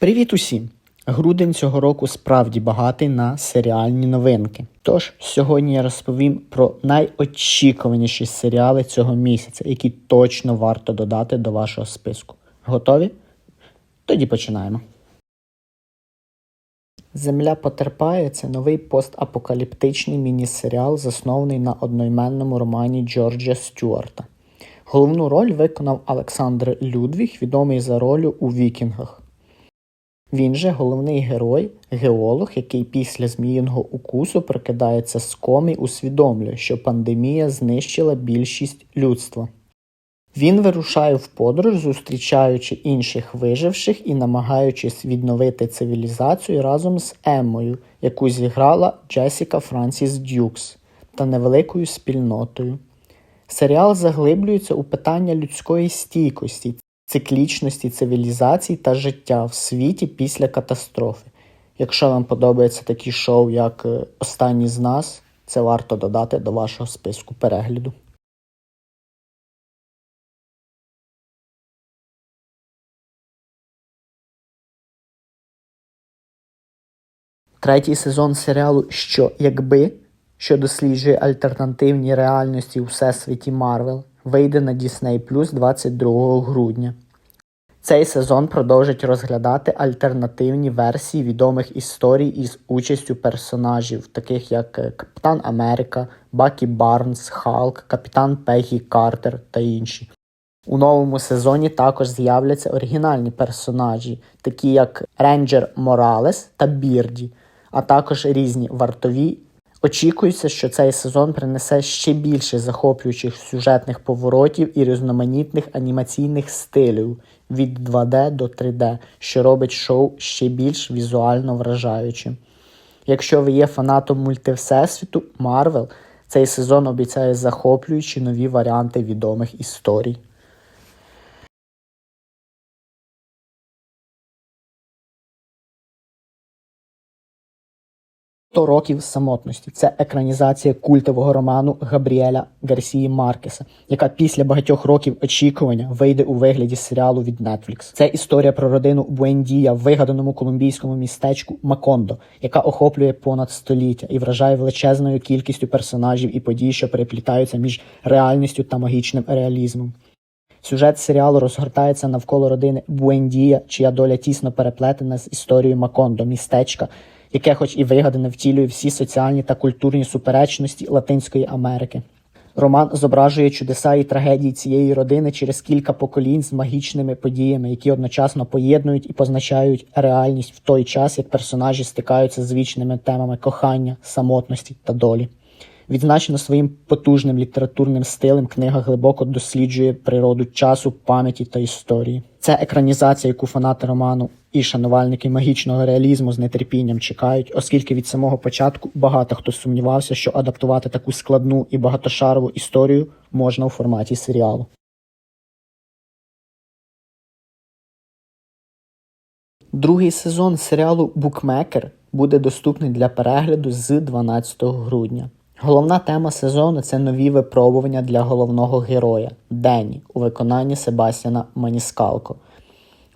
Привіт усім! Грудень цього року справді багатий на серіальні новинки. Тож сьогодні я розповім про найочікуваніші серіали цього місяця, які точно варто додати до вашого списку. Готові? Тоді починаємо. Земля потерпає це новий постапокаліптичний міні-серіал, заснований на одноіменному романі Джорджа Стюарта. Головну роль виконав Олександр Людвіг, відомий за ролю у Вікінгах. Він же головний герой, геолог, який після зміїного укусу прокидається з коми усвідомлює, що пандемія знищила більшість людства. Він вирушає в подорож, зустрічаючи інших виживших і намагаючись відновити цивілізацію разом з Еммою, яку зіграла Джесіка Франсіс Дюкс, та невеликою спільнотою. Серіал заглиблюється у питання людської стійкості, циклічності цивілізацій та життя в світі після катастрофи. Якщо вам подобається такі шоу, як е, Останні з нас, це варто додати до вашого списку перегляду. Третій сезон серіалу Що якби, що досліджує альтернативні реальності у всесвіті Марвел, вийде на Disney Plus 22 грудня. Цей сезон продовжить розглядати альтернативні версії відомих історій із участю персонажів, таких як е, Капітан Америка, Бакі Барнс, Халк, Капітан Пегі Картер та інші. У новому сезоні також з'являться оригінальні персонажі, такі як Рейнджер Моралес та Бірді, а також різні вартові. Очікується, що цей сезон принесе ще більше захоплюючих сюжетних поворотів і різноманітних анімаційних стилів від 2D до 3D, що робить шоу ще більш візуально вражаючим. Якщо ви є фанатом мультивсесвіту Марвел, цей сезон обіцяє захоплюючі нові варіанти відомих історій. 100 років самотності. Це екранізація культового роману Габріеля Гарсії Маркеса, яка після багатьох років очікування вийде у вигляді серіалу від Netflix. Це історія про родину Буендія в вигаданому колумбійському містечку Макондо, яка охоплює понад століття і вражає величезною кількістю персонажів і подій, що переплітаються між реальністю та магічним реалізмом. Сюжет серіалу розгортається навколо родини Буендія, чия доля тісно переплетена з історією Макондо, містечка, яке, хоч і вигадане, втілює всі соціальні та культурні суперечності Латинської Америки. Роман зображує чудеса і трагедії цієї родини через кілька поколінь з магічними подіями, які одночасно поєднують і позначають реальність в той час, як персонажі стикаються з вічними темами кохання, самотності та долі. Відзначено своїм потужним літературним стилем, книга глибоко досліджує природу часу, пам'яті та історії. Це екранізація, яку фанати роману і шанувальники магічного реалізму з нетерпінням чекають, оскільки від самого початку багато хто сумнівався, що адаптувати таку складну і багатошарову історію можна у форматі серіалу. Другий сезон серіалу Букмекер буде доступний для перегляду з 12 грудня. Головна тема сезону це нові випробування для головного героя Дені у виконанні Себастьяна Маніскалко.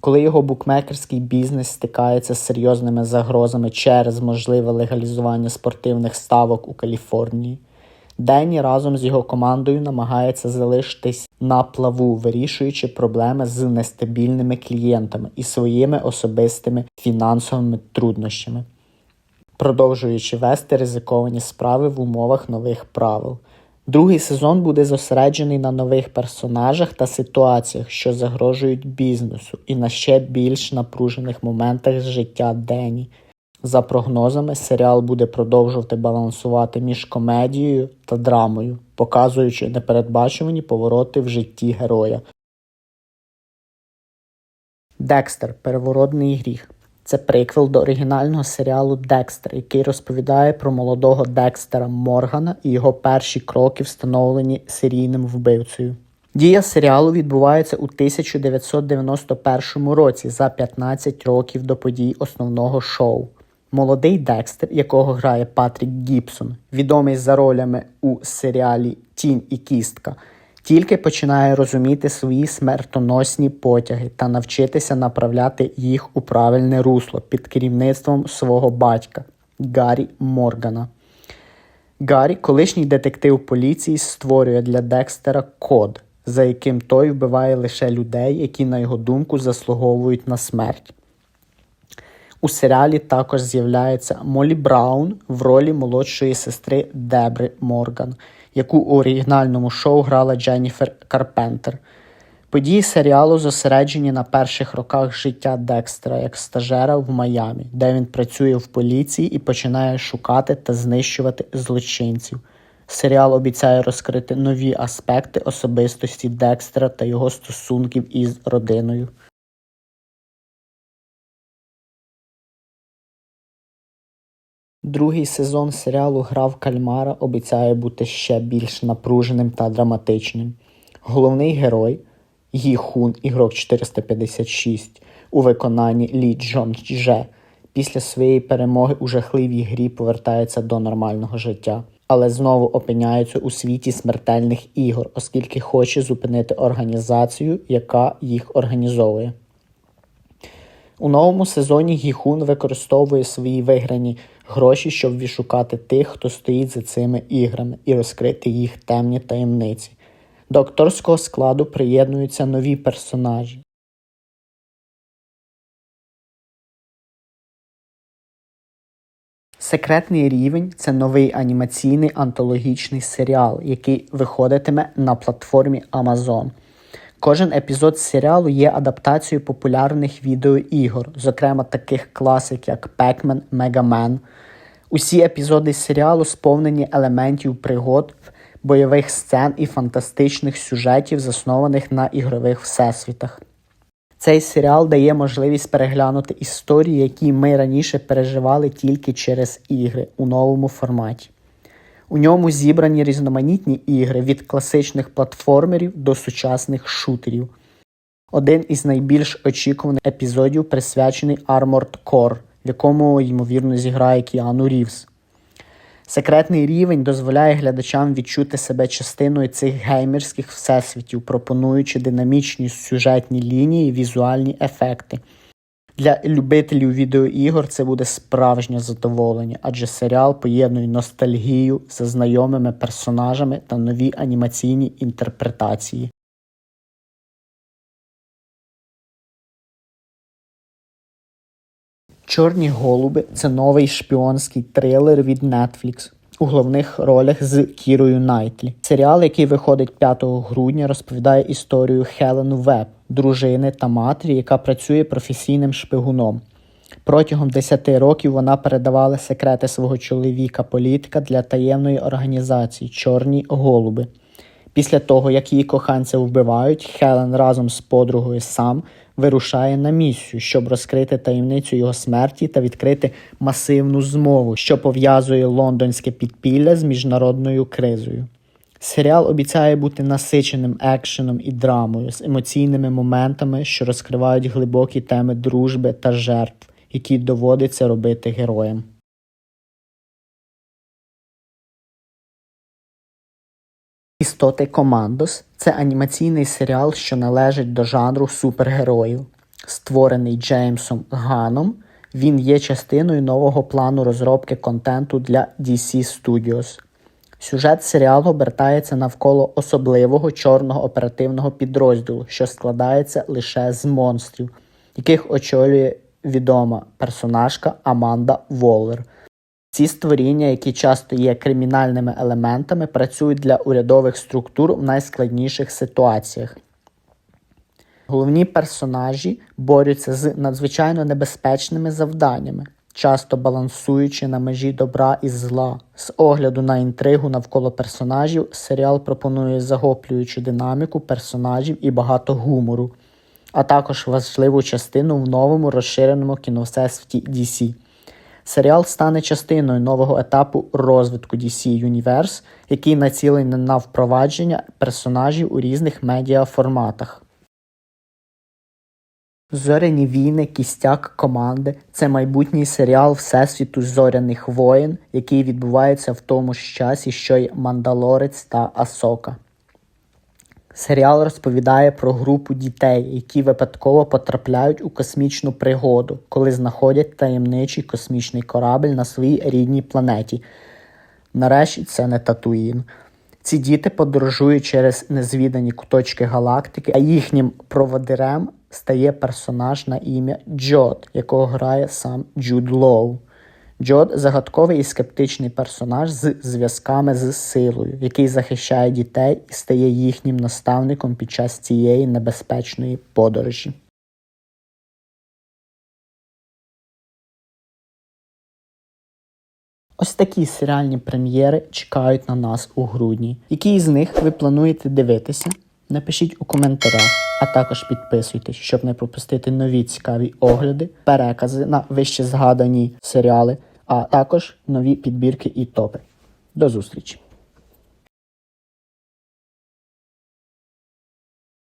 Коли його букмекерський бізнес стикається з серйозними загрозами через можливе легалізування спортивних ставок у Каліфорнії, Денні разом з його командою намагається залишитись на плаву, вирішуючи проблеми з нестабільними клієнтами і своїми особистими фінансовими труднощами продовжуючи вести ризиковані справи в умовах нових правил. Другий сезон буде зосереджений на нових персонажах та ситуаціях, що загрожують бізнесу, і на ще більш напружених моментах з життя Дені. За прогнозами, серіал буде продовжувати балансувати між комедією та драмою, показуючи непередбачувані повороти в житті героя. Декстер переворотний гріх. Це приквел до оригінального серіалу Декстер, який розповідає про молодого Декстера Моргана і його перші кроки, встановлені серійним вбивцею. Дія серіалу відбувається у 1991 році за 15 років до подій основного шоу. Молодий Декстер, якого грає Патрік Гібсон, відомий за ролями у серіалі Тінь і Кістка, тільки починає розуміти свої смертоносні потяги та навчитися направляти їх у правильне русло під керівництвом свого батька Гаррі Моргана. Гаррі, колишній детектив поліції, створює для Декстера код, за яким той вбиває лише людей, які, на його думку, заслуговують на смерть. У серіалі також з'являється Молі Браун в ролі молодшої сестри Дебри Морган, яку у оригінальному шоу грала Дженніфер Карпентер. Події серіалу зосереджені на перших роках життя Декстера як стажера в Майамі, де він працює в поліції і починає шукати та знищувати злочинців. Серіал обіцяє розкрити нові аспекти особистості Декстера та його стосунків із родиною. Другий сезон серіалу Гра в кальмара обіцяє бути ще більш напруженим та драматичним. Головний герой Гі Хун, ігрок 456, у виконанні Лі Джон Дже після своєї перемоги у жахливій грі повертається до нормального життя, але знову опиняється у світі смертельних ігор, оскільки хоче зупинити організацію, яка їх організовує. У новому сезоні Гіхун використовує свої виграні гроші, щоб відшукати тих, хто стоїть за цими іграми, і розкрити їх темні таємниці. До акторського складу приєднуються нові персонажі. Секретний рівень це новий анімаційний антологічний серіал, який виходитиме на платформі Amazon. Кожен епізод серіалу є адаптацією популярних відеоігор, зокрема таких класик, як Pac-Man, Mega Man. Усі епізоди серіалу сповнені елементів пригод, бойових сцен і фантастичних сюжетів, заснованих на ігрових всесвітах. Цей серіал дає можливість переглянути історії, які ми раніше переживали тільки через ігри у новому форматі. У ньому зібрані різноманітні ігри від класичних платформерів до сучасних шутерів. Один із найбільш очікуваних епізодів присвячений Armored Core, в якому, ймовірно, зіграє Кіану Рівз. Секретний рівень дозволяє глядачам відчути себе частиною цих геймерських всесвітів, пропонуючи динамічні сюжетні лінії і візуальні ефекти. Для любителів відеоігор це буде справжнє задоволення, адже серіал поєднує ностальгію за знайомими персонажами та нові анімаційні інтерпретації. Чорні голуби це новий шпіонський трилер від Netflix. У головних ролях з Кірою Найтлі. Серіал, який виходить 5 грудня, розповідає історію Хелен Веб, дружини та матері, яка працює професійним шпигуном. Протягом 10 років вона передавала секрети свого чоловіка-політика для таємної організації Чорні голуби. Після того, як її коханця вбивають, Хелен разом з подругою сам вирушає на місію, щоб розкрити таємницю його смерті та відкрити масивну змову, що пов'язує лондонське підпілля з міжнародною кризою. Серіал обіцяє бути насиченим екшеном і драмою з емоційними моментами, що розкривають глибокі теми дружби та жертв, які доводиться робити героям. Істоти Командос це анімаційний серіал, що належить до жанру супергероїв. Створений Джеймсом Ганом, він є частиною нового плану розробки контенту для DC Studios. Сюжет серіалу обертається навколо особливого чорного оперативного підрозділу, що складається лише з монстрів, яких очолює відома персонажка Аманда Воллер. Ці створіння, які часто є кримінальними елементами, працюють для урядових структур в найскладніших ситуаціях. Головні персонажі борються з надзвичайно небезпечними завданнями, часто балансуючи на межі добра і зла. З огляду на інтригу навколо персонажів, серіал пропонує захоплюючу динаміку персонажів і багато гумору, а також важливу частину в новому розширеному кіновсесвіті DC. Серіал стане частиною нового етапу розвитку DC Universe, який націлений на впровадження персонажів у різних медіаформатах. Зоряні війни, кістяк команди це майбутній серіал Всесвіту зоряних воїн, який відбувається в тому ж часі, що й Мандалорець та Асока. Серіал розповідає про групу дітей, які випадково потрапляють у космічну пригоду, коли знаходять таємничий космічний корабль на своїй рідній планеті. Нарешті це не Татуїн. Ці діти подорожують через незвідані куточки галактики, а їхнім проводирем стає персонаж на ім'я Джод, якого грає сам Джуд Лоу. Джод загадковий і скептичний персонаж з зв'язками з силою, який захищає дітей і стає їхнім наставником під час цієї небезпечної подорожі. Ось такі серіальні прем'єри чекають на нас у грудні. Які з них ви плануєте дивитися? Напишіть у коментарях, а також підписуйтесь, щоб не пропустити нові цікаві огляди, перекази на вище згадані серіали, а також нові підбірки і топи. До зустрічі!